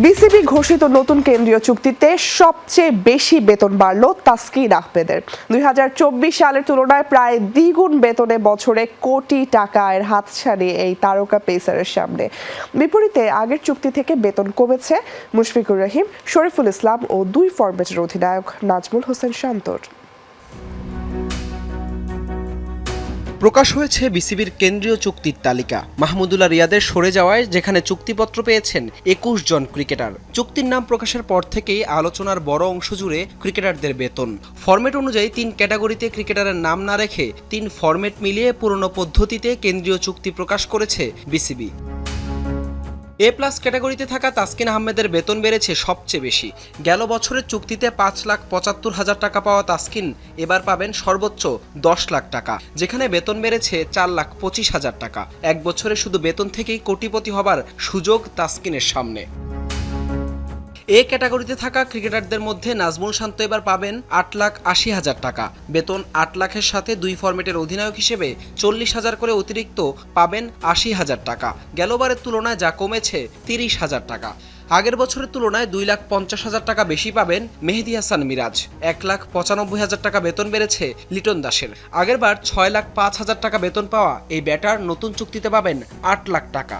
BCB ঘোষিত নতুন কেন্দ্রীয় চুক্তিতে সবচেয়ে বেশি বেতন বাড়ল তাসকিন আহমেদের। দুই সালের তুলনায় প্রায় দ্বিগুণ বেতনে বছরে কোটি টাকা আয়ের হাতছানি এই তারকা পেসারের সামনে। বিপরীতে আগের চুক্তি থেকে বেতন কমেছে মুশফিকুর রহিম, শরীফুল ইসলাম ও দুই ফরম্যাটের অধিনায়ক নাজমুল হোসেন শান্তর। প্রকাশ হয়েছে বিসিবির কেন্দ্রীয় চুক্তির তালিকা। মাহমুদুল্লাহ রিয়াদের সরে যাওয়ায় যেখানে চুক্তিপত্র পেয়েছেন একুশ জন ক্রিকেটার। চুক্তির নাম প্রকাশের পর থেকেই আলোচনার বড় অংশ জুড়ে ক্রিকেটারদের বেতন। ফরম্যাট অনুযায়ী তিন ক্যাটাগরিতে ক্রিকেটারের নাম না রেখে তিন ফরম্যাট মিলিয়ে পুরনো পদ্ধতিতে কেন্দ্রীয় চুক্তি প্রকাশ করেছে বিসিবি। এ প্লাস ক্যাটাগরিতে থাকা তাসকিন আহমেদের বেতন বেড়েছে সবচেয়ে বেশি। গেল বছরের চুক্তিতে পাঁচ লাখ পঁচাত্তর হাজার টাকা পাওয়া তাসকিন এবার পাবেন সর্বোচ্চ দশ লাখ টাকা, যেখানে বেতন বেড়েছে চার লাখ পঁচিশ হাজার টাকা। এক বছরে শুধু বেতন থেকেই কোটিপতি হবার সুযোগ তাসকিনের সামনে। এ ক্যাটাগরিতে থাকা ক্রিকেটারদের মধ্যে নাজমুল শান্ত এবার পাবেন আট লাখ আশি হাজার টাকা। বেতন আট লাখের সাথে দুই ফরম্যাটের অধিনায়ক হিসেবে চল্লিশ হাজার করে অতিরিক্ত পাবেন আশি হাজার টাকা। গেলবারের তুলনায় যা কমেছে তিরিশ হাজার টাকা। আগের বছরের তুলনায় দুই লাখ পঞ্চাশ হাজার টাকা বেশি পাবেন মেহেদি হাসান মিরাজ। এক লাখ পঁচানব্বই হাজার টাকা বেতন বেড়েছে লিটন দাসের। আগেরবার ছয় লাখ পাঁচ হাজার টাকা বেতন পাওয়া এই ব্যাটার নতুন চুক্তিতে পাবেন আট লাখ টাকা।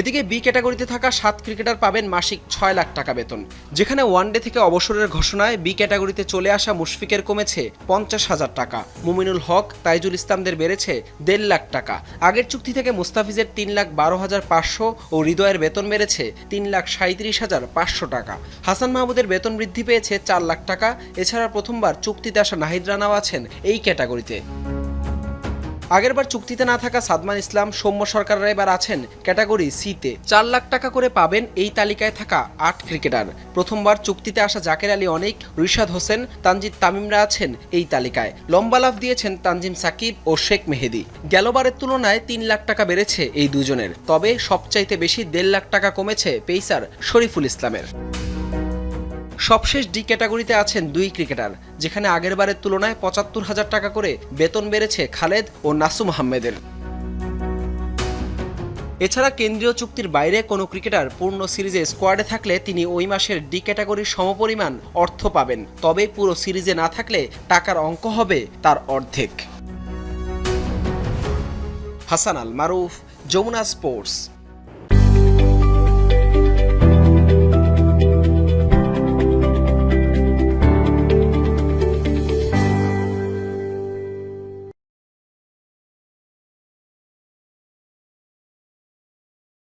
এদিকে বি ক্যাটাগরিতে থাকা সাত ক্রিকেটার পাবেন মাসিক ছয় লাখ টাকা বেতন। যেখানে ওয়ানডে থেকে অবসরের ঘোষণায় বি ক্যাটাগরিতে চলে আসা মুশফিকের কমেছে পঞ্চাশ হাজার টাকা। মুমিনুল হক, তাইজুল ইসলামদের বেড়েছে দেড় লাখ টাকা। আগের চুক্তি থেকে মুস্তাফিজের তিন লাখ বারো হাজার পাঁচশো ও হৃদয়ের বেতন বেড়েছে তিন লাখ সাঁত্রিশ হাজার পাঁচশো টাকা। হাসান মাহমুদের বেতন বৃদ্ধি পেয়েছে চার লাখ টাকা। এছাড়া প্রথমবার চুক্তিতে আসা নাহিদ রানাও আছেন এই ক্যাটাগরিতে। আগেরবার চুক্তিতে না থাকা সাদমান ইসলাম সৌম্য সরকাররা এবার আছেন ক্যাটাগরি সিতে। চার লাখ টাকা করে পাবেন এই তালিকায় থাকা আট ক্রিকেটার। প্রথমবার চুক্তিতে আসা জাকের আলী অনেক, রিশাদ হোসেন, তানজিদ তামিমরা আছেন এই তালিকায়। লম্বা লাভ দিয়েছেন তানজিম সাকিব ও শেখ মেহেদি। গেলবারের তুলনায় তিন লাখ টাকা বেড়েছে এই দুজনের। তবে সবচাইতে বেশি দেড় লাখ টাকা কমেছে পেইসার শরীফুল ইসলামের। সবশেষ ডি ক্যাটাগরিতে আছেন দুই ক্রিকেটার, যেখানে আগেরবারের তুলনায় পঁচাত্তর হাজার টাকা করে বেতন বেড়েছে খালেদ ও নাসুম আহমেদের এছাড়া কেন্দ্রীয় চুক্তির বাইরে কোনো ক্রিকেটার পূর্ণ সিরিজে স্কোয়াডে থাকলে তিনি ওই মাসের ডি ক্যাটাগরির সমপরিমাণ অর্থ পাবেন। তবে পুরো সিরিজে না থাকলে টাকার অঙ্ক হবে তার অর্ধেক। হাসান আল মারুফ, যমুনা স্পোর্টস।